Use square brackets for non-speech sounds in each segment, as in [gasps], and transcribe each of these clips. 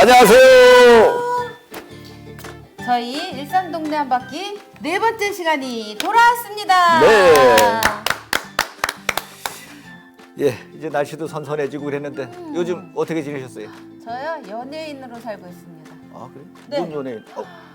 네, 안녕하세요. 저희 일산 동네 한 바퀴 네 번째 시간이 돌아왔습니다. 네. 예, 이제 날씨도 선선해지고 그랬는데 요즘 어떻게 지내셨어요? 저요 연예인으로 살고 있습니다. 아, 그래? 네. 뭔 연예인? 어, 아,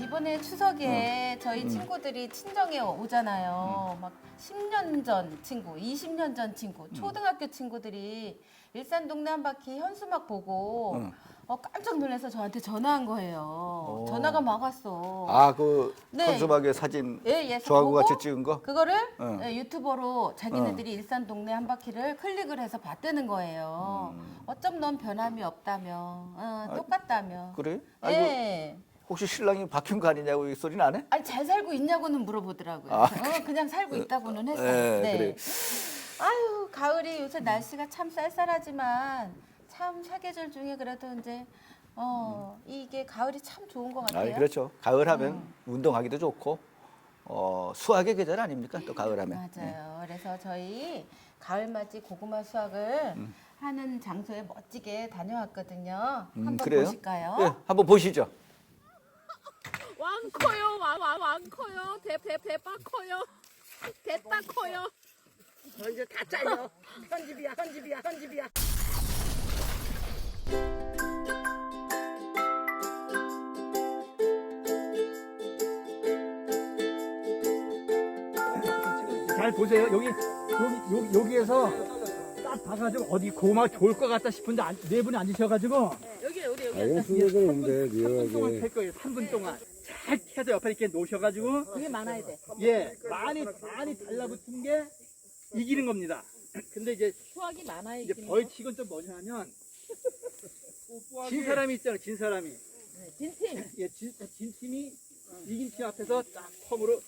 이번에 추석에 저희 친구들이 친정에 오잖아요. 막 10년 전 친구, 20년 전 친구, 초등학교 친구들이 일산 동네 한 바퀴 현수막 보고 응. 어, 깜짝 놀라서 저한테 전화한 거예요. 전화가 막 왔어. 아, 그 네. 현수막에 사진 예, 예. 저하고 보고 같이 찍은 거? 그거를 응. 예, 유튜버로 자기네들이 일산 동네 한 바퀴를 클릭을 해서 봤다는 거예요. 어쩜 넌 변함이 없다며, 어, 똑같다며. 그래? 아이고, 예. 혹시 신랑이 바뀐 거 아니냐고 이 소리는 안 해? 아니 잘 살고 있냐고는 물어보더라고요. 아, 어, 그냥 살고 있다고는 했어요. 예, 네. 그래. 아유 가을이 요새 날씨가 참 쌀쌀하지만 참 사계절 중에 그래도 이제 어 이게 가을이 참 좋은 것 아, 같아요. 그렇죠. 가을 하면 음. 운동하기도 좋고 어, 수학의 계절 아닙니까? 또 가을 하면. 맞아요. 그래서 저희 가을맞이 고구마 수확을 음. 하는 장소에 멋지게 다녀왔거든요. 음, 한번 그래요? 보실까요? 예, 한번 보시죠. 왕 커요, 왕, 왕, 왕 커요, 대, 대, 대빠 커요, 대따 커요. 이제 다 잘려. 편집이야, 편집이야, 편집이야. 잘 보세요. 여기 여기 여기 여기에서 딱 봐가지고 어디 고마 좋을 것 같다 싶은데 안- 네 분이 앉으셔가지고 여기, 우리 여기. 이건 수고가 없는데 3분 동안 리얼하게 될 거예요. 3분 동안 잘 해서 옆에 이렇게 놓으셔가지고 그게 많아야 돼. 예 많이 많이 달라붙은 게 이기는 겁니다. [clears throat] 근데 이제 수학이 많아야 이제 이기는 벌칙은 좀 뭐냐면 진 사람이 있잖아요. 진 사람이 진팀. 예, 진, 진 팀이 이긴 팀 앞에서 딱 펌으로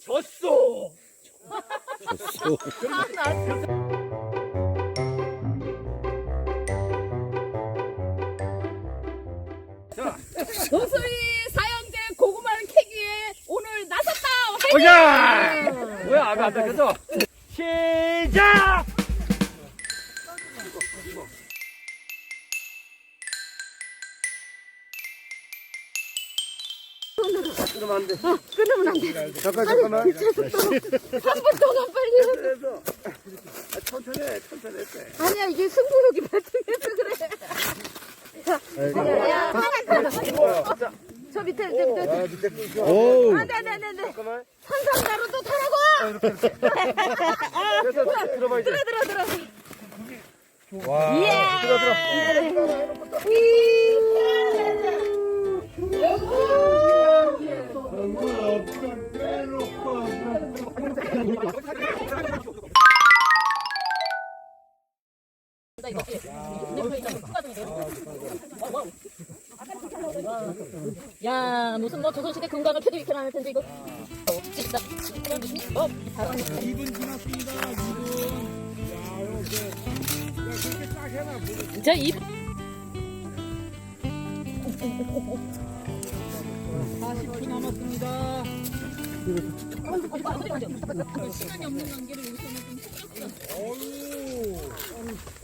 졌어. 노수리 보자. 뭐야 아까 안 닦여서 시작. 잠깐 잠깐만. 3분 동안 빨리. 그래서. 아, 천천히 해 천천히 해 아니야, 이게 승부욕이 발동해서 그래. 야, 저 밑에, 저 밑에. 아 밑에. 끊겨. 오우. 아, 네, 네, 네, 네. 잠깐만. 산삼가루 또 타라고! 그래서 들어봐 이제. 들어, 들어, 들어. 와 들어 들어 야, 무슨 뭐 조선시대 금강을 캐도 이렇게 나올 텐데 이거. 어, 진짜. 어. 2분 지났습니다. 2분. 자, 이 40초 남았습니다. 시간이 없는 관계를 여기서는 좀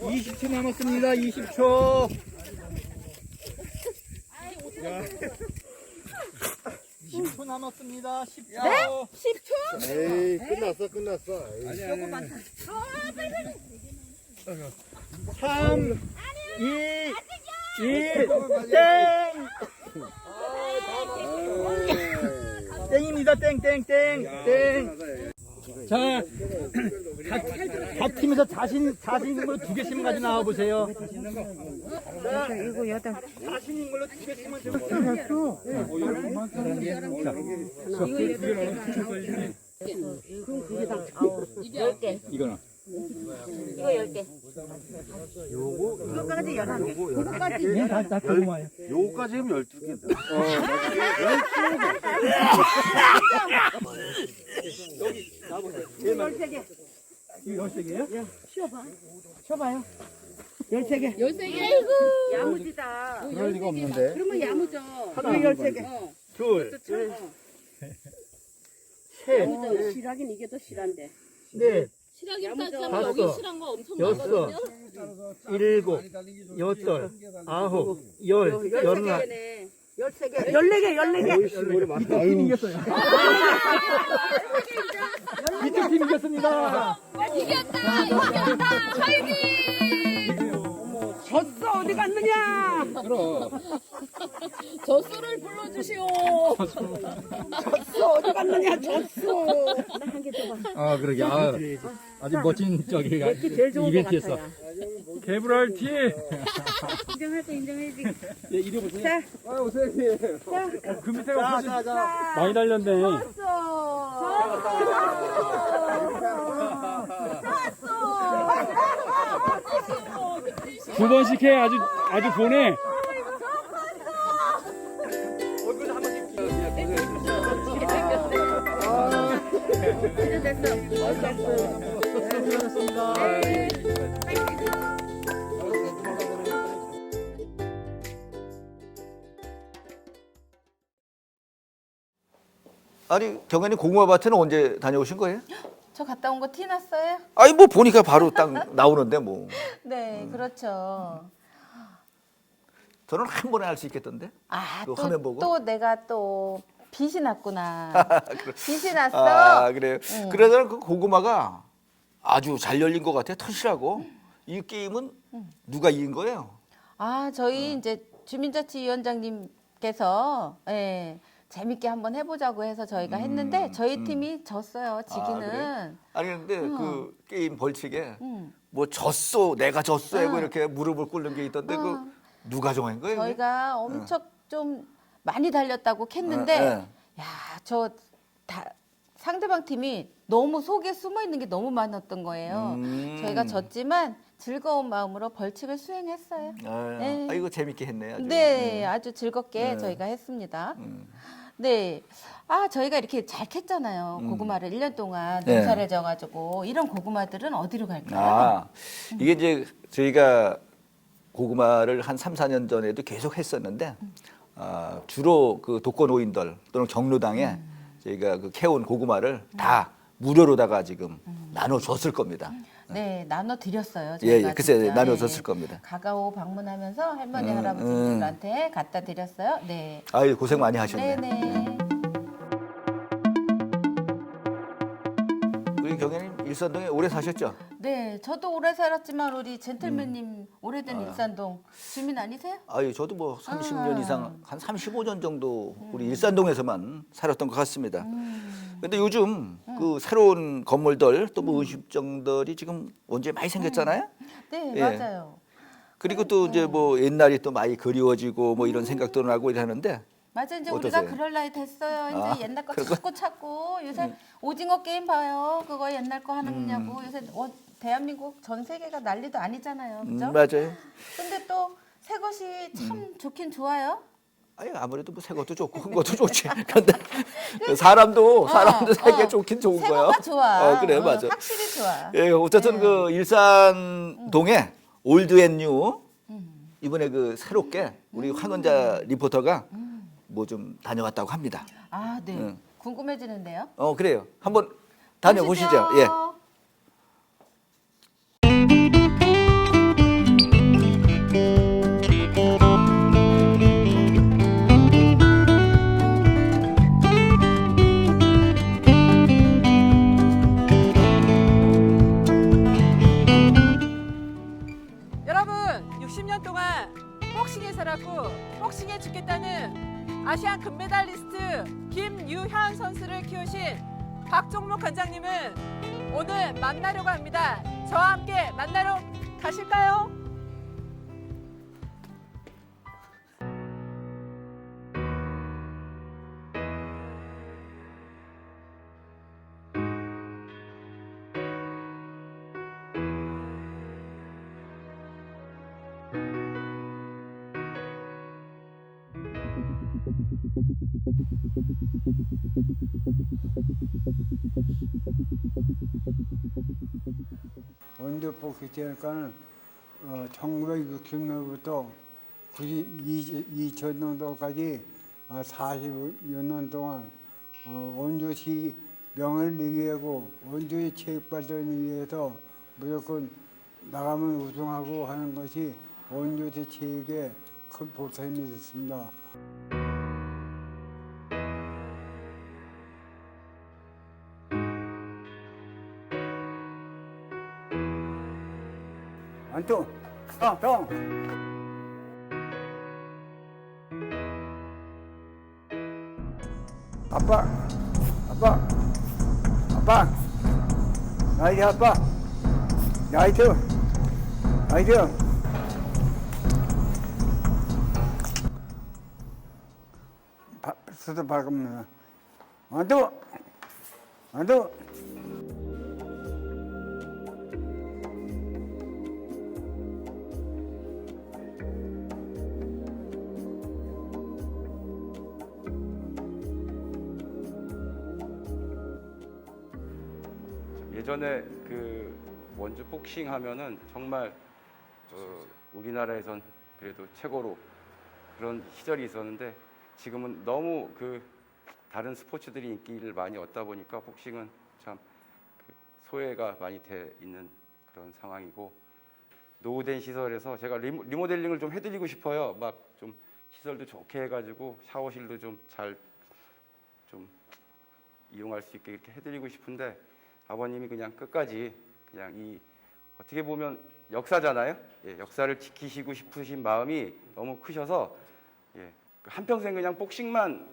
20초 남았습니다. 20초. 야. 10초 남았습니다. 10초. 네? 10초? 에이 끝났어 끝났어 에이. 3, 2, 1, 땡! 땡입니다. 땡, 땡, 땡, 땡. 자, 각, 각 팀에서 자신, 자신 있는 걸로 두 개씩만 가지고 나와보세요. 자, 이거 여덟. 자신 있는 걸로 두 개씩만 좀. 이거는. 예, 다, 다 고구마예요. 요거까지 하면 12개다 [laughs] 여기 나보세요. 열세 개. 열세 개요? 예. 쉬어봐. 쉬어봐요. 열세 개. 열세 개. 아이고. 야무지다. 그럴 리가 없는데. 그러면 야무져. 하나 열세 개. 어. 둘. 셋. 야무져. 실하긴 이게 더 실한데. 넷. 실하기까지 하면 여기 실한 거 엄청 많거든요. 일곱. 여덟. 아홉. 열. 열나. 13개. 14개, 14개. 14개. 이쪽 팀 이겼어요. [laughs] 아, 이쪽 팀 이겼습니다. 이겼다! 이겼다! 저희 팀! 졌어 어디 갔느냐? 저수를 불러주시오. 졌어 어디 갔느냐? 졌어. 아 그러게 아, 아주 멋진 저기 제일 좋은 것 이벤트였어. 같아요. 개브랄티. 인정하지 인정해야지. 예, 이리 보세요. 자. 아, 오세요. 그 밑에가 훨씬 많이 달렸네. 두 번씩 해 아주 아주 보내. 아니 경연이 고구마밭에는 언제 다녀오신 거예요? 저 갔다 온 거 티 났어요? 아니 뭐 보니까 바로 딱 [laughs] 나오는데 뭐 네, 그렇죠. 저는 한 번에 할수 있겠던데. 아, 그 또, 화면 보고? 또 내가 또 빛이 났구나. [laughs] 빛이 났어. 아 그래요. 응. 그래서 그 고구마가 아주 잘 열린 것 같아요. 튼실하고 이 게임은 누가 이긴 거예요? 아, 어. 저희 이제 주민자치위원장님께서 예, 재밌게 한번 해보자고 해서 저희가 했는데 저희 팀이 졌어요. 지기는. 음, 그래요? 아니 근데 그 게임 벌칙에 음. 뭐 졌어, 내가 졌어 하고 어. 이렇게 무릎을 꿇는 게 있던데 어. 그 누가 정한 거예요? 저희가 엄청 좀 많이 달렸다고 했는데 예, 예. 야, 저 다, 상대방 팀이 너무 속에 숨어 있는 게 너무 많았던 거예요. 음. 저희가 졌지만 즐거운 마음으로 벌칙을 수행했어요. 아, 네. 아, 이거 재밌게 했네. 아주. 네, 아주 즐겁게 네. 저희가 했습니다. 음. 네. 아, 저희가 이렇게 잘 캤잖아요. 고구마를 1년 동안 네. 농사를 져가지고. 이런 고구마들은 어디로 갈까요? 아, 이게 이제 저희가 고구마를 한 3, 4년 전에도 계속 했었는데 아, 주로 그 독거 노인들 또는 경로당에 저희가 그 캐온 고구마를 다 무료로다가 지금 나눠줬을 겁니다. 네, 나눠 드렸어요. 예, 저희가 예, 글쎄 진짜. 나눠줬을 네. 겁니다. 가가오 방문하면서 할머니, 음, 할아버지들한테 갖다 드렸어요. 네. 아유 고생 많이 하셨네. 네네. 우리 경혜님 일산동에 오래 사셨죠? [laughs] 네, 저도 오래 살았지만 우리 젠틀맨님 음. 오래된 아. 일산동 주민 아니세요? 아유 저도 뭐 30년 아. 이상 한 35년 정도 우리 일산동에서만 살았던 것 같습니다. 음. 근데 요즘 그 새로운 건물들 또뭐 음식점들이 지금 언제 많이 생겼잖아요. 네, 예. 맞아요. 그리고 또 이제 뭐 옛날이 또 많이 그리워지고 뭐 이런 생각도 나고 이러는데 맞아 이제 어떠세요? 우리가 그럴 나이 됐어요. 이제 아, 옛날 거 그거? 찾고 찾고 요새 오징어 게임 봐요. 그거 옛날 거 하느냐고 요새 어, 대한민국 전 세계가 난리도 아니잖아요. 음, 그죠? 맞아요. 근데 또 새 것이 참 좋긴 좋아요. 아니 아무래도 뭐새 것도 좋고 큰 것도 좋지. [laughs] 근데 사람도 사람도 어, 새게 어. 좋긴 좋은 새 거야. 거가 좋아. 어, 그래 어, 맞아. 확실히 좋아. 예, 어쨌든 그 일산 동에 올드 앤뉴 이번에 그 새롭게 우리 황은자 리포터가 뭐 좀 다녀왔다고 합니다. 아, 네. 응. 궁금해지는데요. 어 그래요. 한번 다녀보시죠. 보시죠. 예. 원대 복귀되니까는 어, 1960년부터 2000년도까지 어, 40여 년 동안 어, 원주시 명을 위기하고 원주의 체육 발전을 위해서 무조건 나가면 우승하고 하는 것이 원주의 체육의 큰 보탬이 됐습니다. 안통, 통, 통. 아빠, 아빠, 아빠, 나이트 아빠, 나이트, 예전에 그 원주 복싱 하면은 정말 어, 우리나라에선 그래도 최고로 그런 시절이 있었는데 지금은 너무 그 다른 스포츠들이 인기를 많이 얻다 보니까 복싱은 참 그 소외가 많이 돼 있는 그런 상황이고 노후된 시설에서 제가 리모, 리모델링을 좀 해드리고 싶어요. 막 좀 시설도 좋게 해가지고 샤워실도 좀 잘좀 이용할 수 있게 이렇게 해드리고 싶은데 아버님이 그냥 끝까지 그냥 이 어떻게 보면 역사잖아요. 예, 역사를 지키시고 싶으신 마음이 너무 크셔서 예, 한평생 그냥 복싱만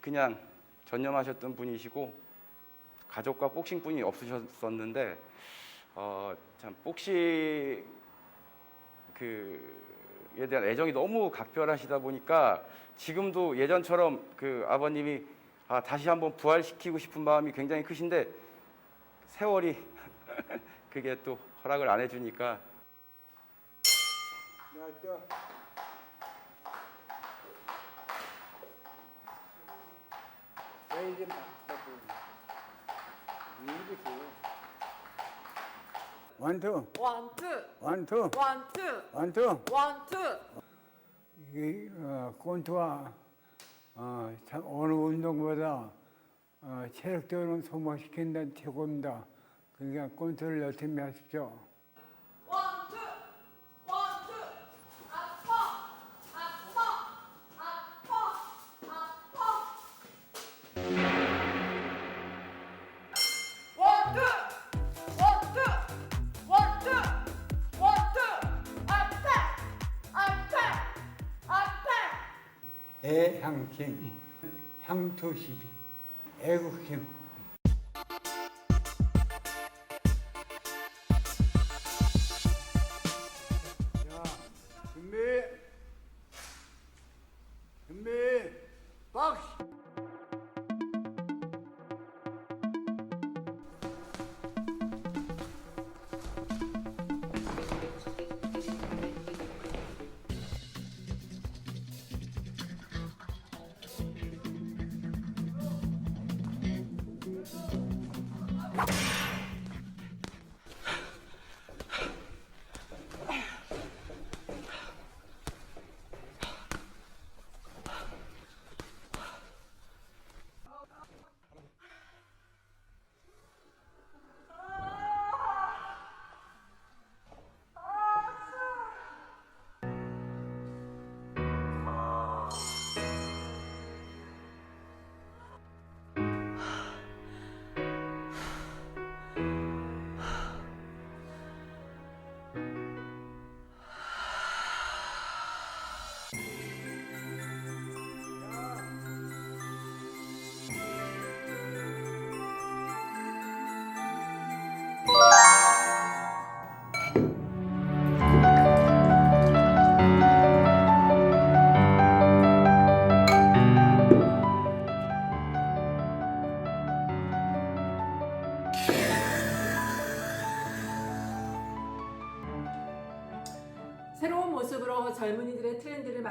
그냥 전념하셨던 분이시고 가족과 복싱뿐이 없으셨었는데 어, 참 복싱 그에 대한 애정이 너무 각별하시다 보니까 지금도 예전처럼 그 아버님이 아, 다시 한번 부활시키고 싶은 마음이 굉장히 크신데 세월이 [laughs] 그게 또 허락을 안 해주니까. 원투, 원투, 원투, 원투, 원투. 원투. 이 어, 곤투와 어, 참 어느 운동보다 어, 체력적으로 소모시킨다는 최고입니다. 그러니까 곤투를 열심히 하십시오. 원투, 원투. 아파, 아파, 아파, 아파. 원투, 원투, 원투, 원투. 아파, 아파, 아파. 애향심, 향토시, 애 국심.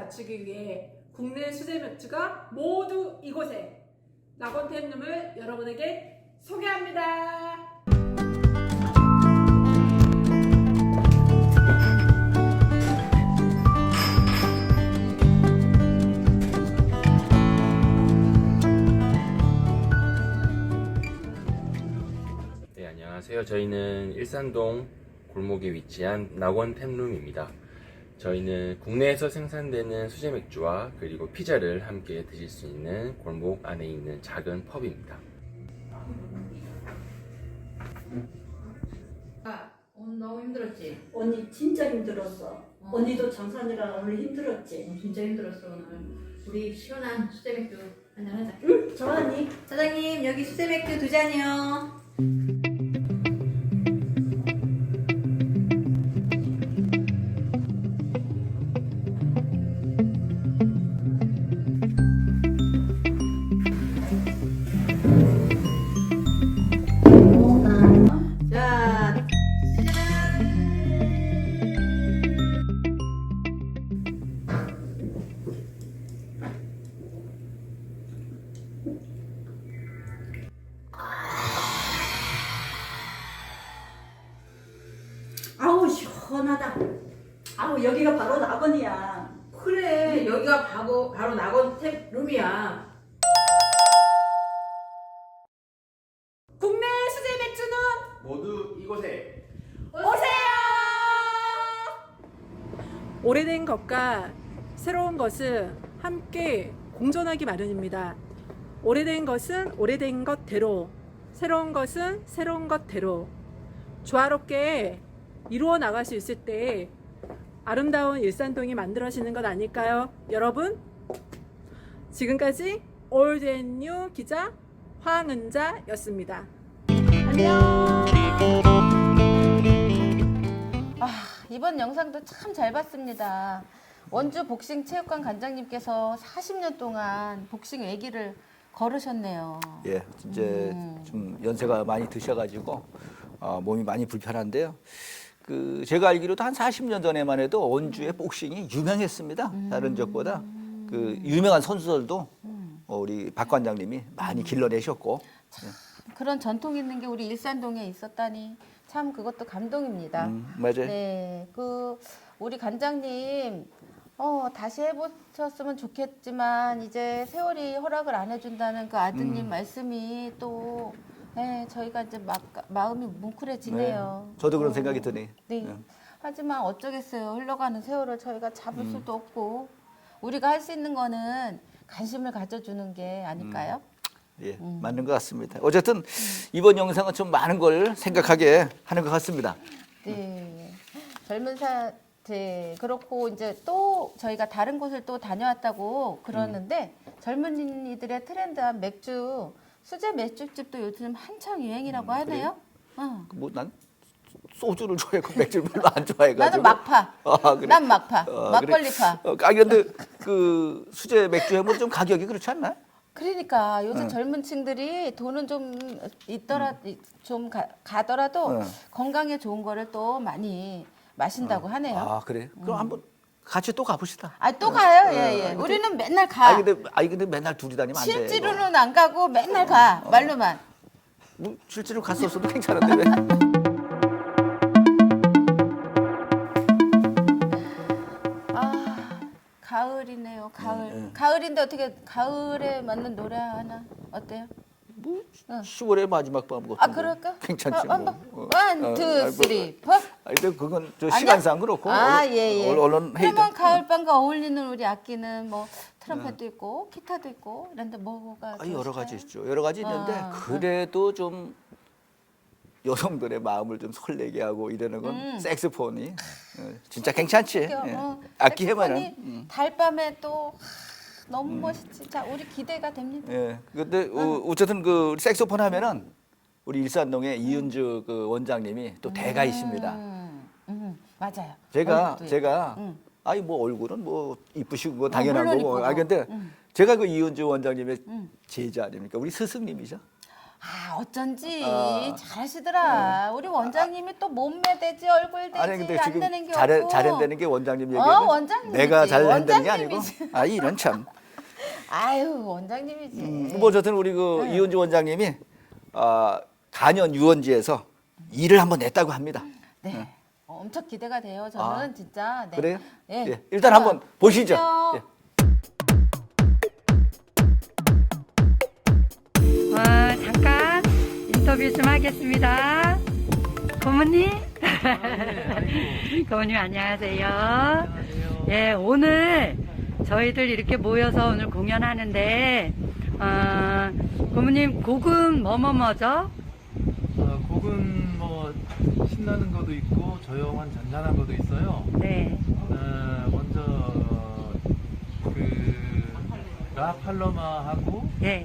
맞추기 위해 국내 수제 맥주가 모두 이곳에 라곤템룸을 여러분에게 소개합니다. 안녕하세요. 저희는 일산동 골목에 위치한 낙원 템룸입니다. 저희는 국내에서 생산되는 수제 맥주와 그리고 피자를 함께 드실 수 있는 골목 안에 있는 작은 펍입니다. 아, 오늘 너무 힘들었지? 언니 진짜 힘들었어. 언니도 장사하느라 오늘 힘들었지. 진짜 힘들었어 오늘. 우리 시원한 수제 맥주 한잔 하자. 응, 좋아 언니. 사장님 여기 수제 맥주 두 잔이요. 모두 이곳에 오래된 것과 새로운 것은 함께 공존하기 마련입니다. 오래된 것은 오래된 것대로, 새로운 것은 새로운 것대로 조화롭게 이루어 나갈 수 있을 때 아름다운 일산동이 만들어지는 것 아닐까요? 여러분, 지금까지 올드 앤뉴 기자 황은자였습니다. 안녕! 아, 이번 영상도 참 잘 봤습니다. 원주 복싱 체육관 관장님께서 40년 동안 복싱 외기를 걸으셨네요. 예, 진짜 음. 좀 연세가 많이 드셔가지고 어, 몸이 많이 불편한데요. 그 제가 알기로도 한 40년 전에만 해도 원주의 복싱이 유명했습니다. 다른 적보다 그 유명한 선수들도 어, 우리 박 관장님이 많이 길러내셨고 그런 전통 있는 게 우리 일산동에 있었다니 참 그것도 감동입니다. 음, 맞아요. 네, 그 우리 관장님 어, 다시 해보셨으면 좋겠지만 이제 세월이 허락을 안 해준다는 그 아드님 음. 말씀이 또 네, 저희가 이제 막, 마음이 뭉클해지네요. 네, 저도 그런 어, 생각이 드네. 네. 네. 하지만 어쩌겠어요. 흘러가는 세월을 저희가 잡을 음. 수도 없고 우리가 할 수 있는 거는 관심을 가져주는 게 아닐까요? 예, 음. 맞는 것 같습니다. 어쨌든 이번 영상은 좀 많은 걸 생각하게 하는 것 같습니다. 네. 젊은 사, 네, 그렇고 이제 또 저희가 다른 곳을 또 다녀왔다고 그러는데 젊은이들의 트렌드한 맥주, 수제 맥주집도 요즘 한창 유행이라고 하네요. 어. 뭐난 소주를 좋아해고 맥주를 별로 안 좋아해가지고. 나는 막파. 아, 그래? 난 막파. 어, 막걸리파. 그래. 어, 아 근데 그 수제 맥주 해면 좀 가격이 그렇지 않나요? 그러니까 요즘 응. 젊은 층들이 돈은 좀 있더라 좀 가, 가더라도 응. 건강에 좋은 거를 또 많이 마신다고 하네요. 아 그래. 그럼 한번 같이 또 가봅시다. 아 또 가요? 어, 예, 예. 우리는 맨날 가. 아니 근데 아니 근데 맨날 둘이 다니면 안 돼. 실제로는 안 가고 맨날 가. 말로만. 뭐 실제로 갔었어도 [laughs] 괜찮은데 왜? 가을이네요. 가을. 응, 응. 가을인데 어떻게 가을에 맞는 노래 하나 어때요? 뭐 응. 10월의 마지막 밤 같은 아 거. 그럴까? 괜찮지 아, 뭐. 어. 원, 어, 투. 쓰리, 포. 그건 저 아니야? 시간상 그렇고. 아, 얼른- 예, 예. 얼른, 얼른 해야 돼. 그러면 가을밤과 어울리는 우리 악기는 뭐 트럼펫도 있고 기타도 있고 이런데 뭐가 아, 여러 가지? 있죠. 여러 가지 있는데 아, 그래도 좀 여성들의 마음을 좀 설레게 하고 이러는 건 음. 색스폰이 어, 진짜 괜찮지. 예. 어, 악기. 색소폰이 음. 달밤에 또 하, 너무 멋있지. 자, 우리 기대가 됩니다. 예. 근데 어, 어쨌든 그 색소폰 하면은 우리 일산동에 이은주 그 원장님이 또 대가 있습니다. 음, 음, 맞아요. 제가 얼굴도 제가 음. 아니 뭐 얼굴은 뭐 이쁘시고 뭐 당연한 물론 거고. 이쁘고. 아 근데 음. 제가 그 이은주 원장님의 음. 제자 아닙니까? 우리 스승님이죠. 아, 어쩐지 아. 잘하시더라. 우리 원장님이 또 몸매 되지 얼굴 되지 아니 근데 안 지금 되는 게 잘해 없고. 잘 한다는 게 원장님 어, 얘기예요. 원장님이지. 내가 잘 한다는 게 아니고. 원장님이지. 아 이런 참. [laughs] 아유, 원장님이지. 음, 뭐 어쨌든 우리 그 네. 이은주 원장님이 아, 간현 유원지에서 일을 한번 냈다고 합니다. 네. 어, 엄청 기대가 돼요. 저는 진짜. 네. 그래요? 예. 예, 일단 한번 보시죠. 보시죠. 예. 인터뷰 좀 하겠습니다. 고모님. [laughs] 고모님 안녕하세요. 예, 오늘 저희들 이렇게 모여서 오늘 공연하는데, 어, 고모님 곡은 뭐뭐뭐죠? 어, 곡은 뭐 신나는 것도 있고 조용한 잔잔한 것도 있어요. 네. 어, 먼저 그 라팔로마하고 예.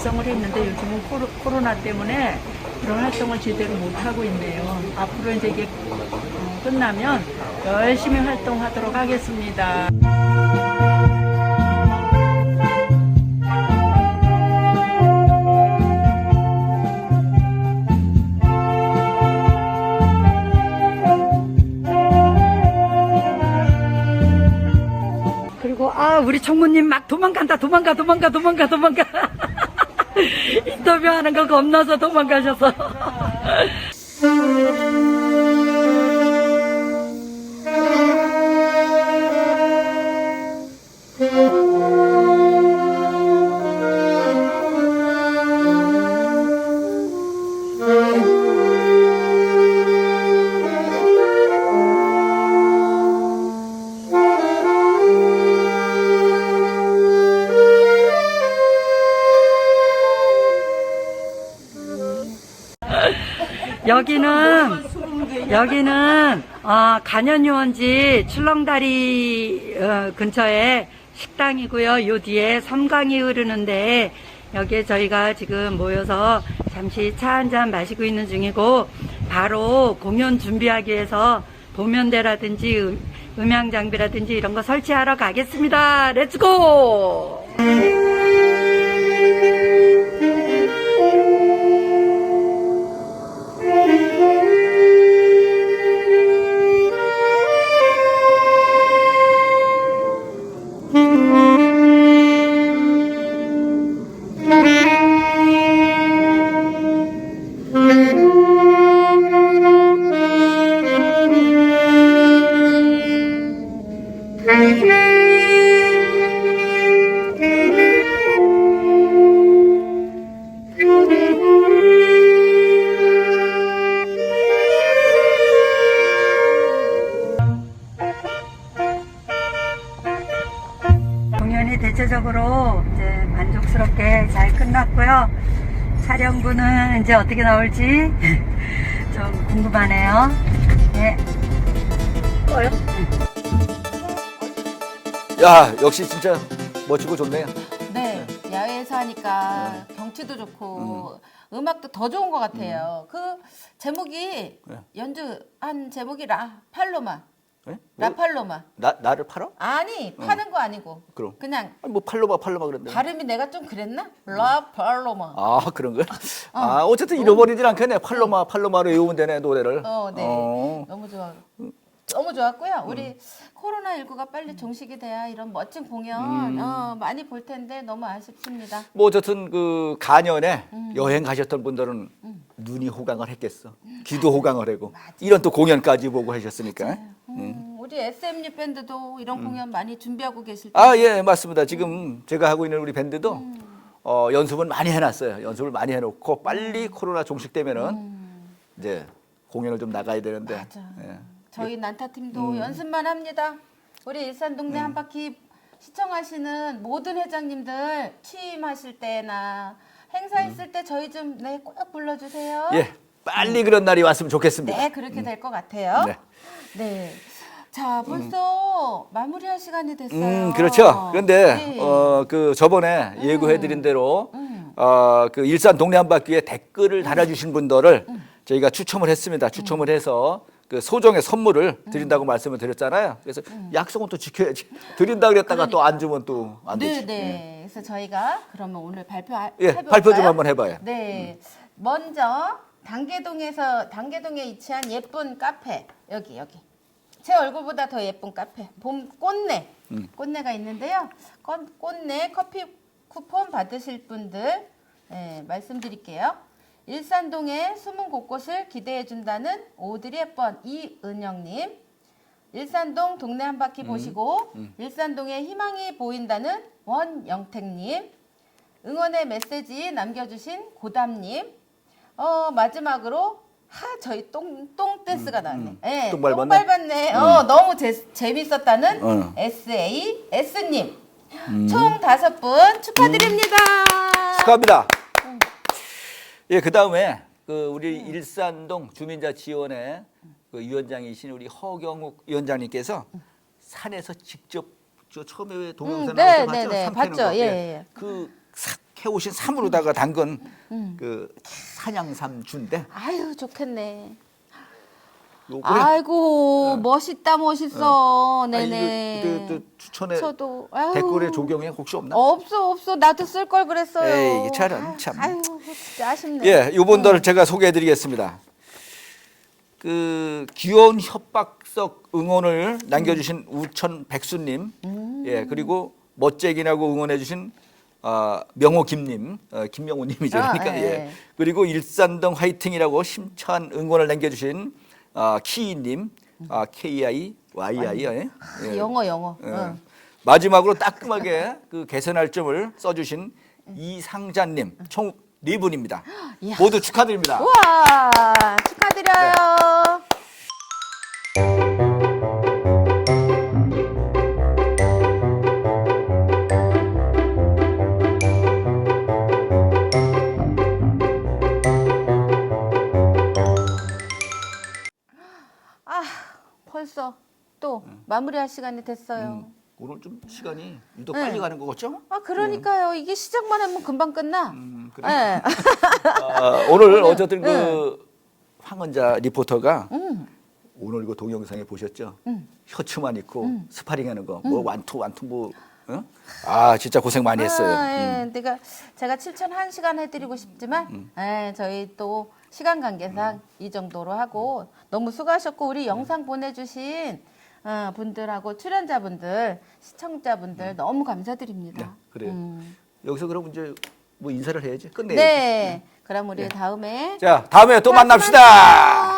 결성을 했는데 요즘은 코로, 코로나 때문에 그런 활동을 제대로 못 하고 있네요. 앞으로 이제 이게 어, 끝나면 열심히 활동하도록 하겠습니다. 그리고 아 우리 총무님 막 도망간다 도망가 도망가 도망가 도망가 [laughs] 인터뷰하는 거 겁나서 도망가셔서 여기는 여기는 어, 간현유원지 출렁다리 어, 근처에 식당이고요. 요 뒤에 섬강이 흐르는데 여기에 저희가 지금 모여서 잠시 차 한 잔 마시고 있는 중이고 바로 공연 준비하기 위해서 보면대라든지 음, 음향 장비라든지 이런 거 설치하러 가겠습니다. 렛츠고! 촬영부는 이제 어떻게 나올지 [laughs] 좀 궁금하네요. 네. 야 역시 진짜 멋지고 좋네요. 네, 야외에서 하니까 경치도 좋고 음. 악도더 좋은 것 같아요. 그 제목이 네. 연주한 제목이 라 팔로마, 네? 라팔로마. 나 나를 팔아? 아니 파는 거 아니고 그럼 그냥 아니, 뭐 팔로마 팔로마 그런데. 발음이 내가 좀 그랬나? 라팔로마. 아 그런 거야? [laughs] 아 어쨌든 잃어버리진 않겠네. 팔로마 팔로마로 외우면 되네 노래를. 어, 네. 어. 너무 좋아. 너무 좋았고요. 우리 코로나19가 빨리 종식이 돼야 이런 멋진 공연 음. 어, 많이 볼 텐데 너무 아쉽습니다. 뭐 어쨌든 그 가년에 음. 여행 가셨던 분들은 눈이 호강을 했겠어. 귀도 호강을 하고 이런 또 공연까지 보고 하셨으니까. 음. 음, 우리 SMU 밴드도 이런 공연 많이 준비하고 계실 텐데. 아 예 맞습니다. 지금 제가 하고 있는 우리 밴드도 어, 연습은 많이 해놨어요. 연습을 많이 해놓고 빨리 코로나 종식되면은 이제 공연을 좀 나가야 되는데. 예. 저희 난타 팀도 연습만 합니다. 우리 일산 동네 한 바퀴 시청하시는 모든 회장님들 취임하실 때나 행사 있을 때 저희 좀 네 꼭 불러주세요. 예, 빨리 그런 날이 왔으면 좋겠습니다. 네, 그렇게 될 것 같아요. 네. 네. 자, 벌써 마무리할 시간이 됐어요. 음, 그렇죠. 그런데 네. 음. 어, 그 저번에 예고해드린 대로 어, 그 일산 동네 한 바퀴에 댓글을 달아주신 분들을 음. 저희가 추첨을 했습니다. 추첨을 해서 그 소정의 선물을 음. 드린다고 말씀을 드렸잖아요. 그래서 약속은 또 지켜야지. [laughs] 드린다 그랬다가 또 안 주면 또 안 되지. 네, 네. 그래서 저희가 그러면 오늘 발표해 예? 발표 좀 한번 해봐요. 네. 먼저 단계동에서 단계동에 위치한 예쁜 카페 여기 여기 제 얼굴보다 더 예쁜 카페 봄 꽃내 음. 꽃내가 있는데요. 꽃, 꽃내 커피 쿠폰 받으실 분들 예, 말씀드릴게요. 일산동의 숨은 곳곳을 기대해 준다는 오드리 헵번 이은영님. 일산동 동네 한 바퀴 보시고 일산동에 희망이 보인다는 원영택님. 응원의 메시지 남겨주신 고담님. 어 마지막으로 하 저희 똥 똥 댄스가 나왔네. 예, 똥똥 밟았네? 어 너무 제, 재밌었다는 어. SA S님. 음. 총 다섯 분 축하드립니다. 축하합니다. 예, 그 다음에 그 우리 일산동 주민자 지원회 그 위원장이신 우리 허경욱 위원장님께서 산에서 직접 저 처음에 왜 동영상 음, 나올 때 네, 봤죠? 네, 네, 삼 봤죠. 거. 예, 예. 그싹 해오신 삼으로다가 담근 음. 그 산양삼 준데 아유 좋겠네. 아이고 멋있다 멋있어. 아니, 네네. 그, 그, 그 추천에 저도 아유, 댓글에 조경에 혹시 없나? 없어 없어 나도 쓸 걸 그랬어요. 에이, 저런, 참. 아유 진짜 아쉽네. 예, 요분들 제가 소개해드리겠습니다. 그 귀여운 협박석 응원을 남겨주신 우천 백수님, 예 그리고 멋쟁이라고 응원해주신 어, 명호 김님, 어, 김명호님이죠. 아, 그러니까 예, 예. 예. 그리고 일산동 화이팅이라고 심찬 응원을 남겨주신 어, 키이님, 아, K I Y I 예. 예. 영어 영어. 예. 응. 마지막으로 따끔하게 그 개선할 점을 써주신 이상자님 총 네 분입니다. [gasps] 이야. 모두 축하드립니다. 우와 축하드려요. 또 마무리할 시간이 됐어요. 오늘 좀 시간이 유독 네. 빨리 가는 것 같죠? 아 그러니까요. 이게 시작만 하면 금방 끝나. 음, 그래. 네. [laughs] 아, 오늘 어쨌든 그 황은자 리포터가 음. 오늘 이거 동영상에 보셨죠? 음. 셔츠만 입고 스파링하는 거, 뭐 완투 완투 뭐, 어? 아 진짜 고생 많이 했어요. 아, 예. 음. 내가 제가 7천 한 시간 해드리고 싶지만, 예, 저희 또 시간 관계상 음. 이 정도로 하고 너무 수고하셨고 우리 영상 보내주신 어, 분들하고 출연자분들, 시청자분들 너무 감사드립니다. 음. 네, 그래요. 음. 여기서 그럼 이제 뭐 인사를 해야지. 끝내야지. 네, 그럼 우리 다음에 자 다음에 또 만납시다.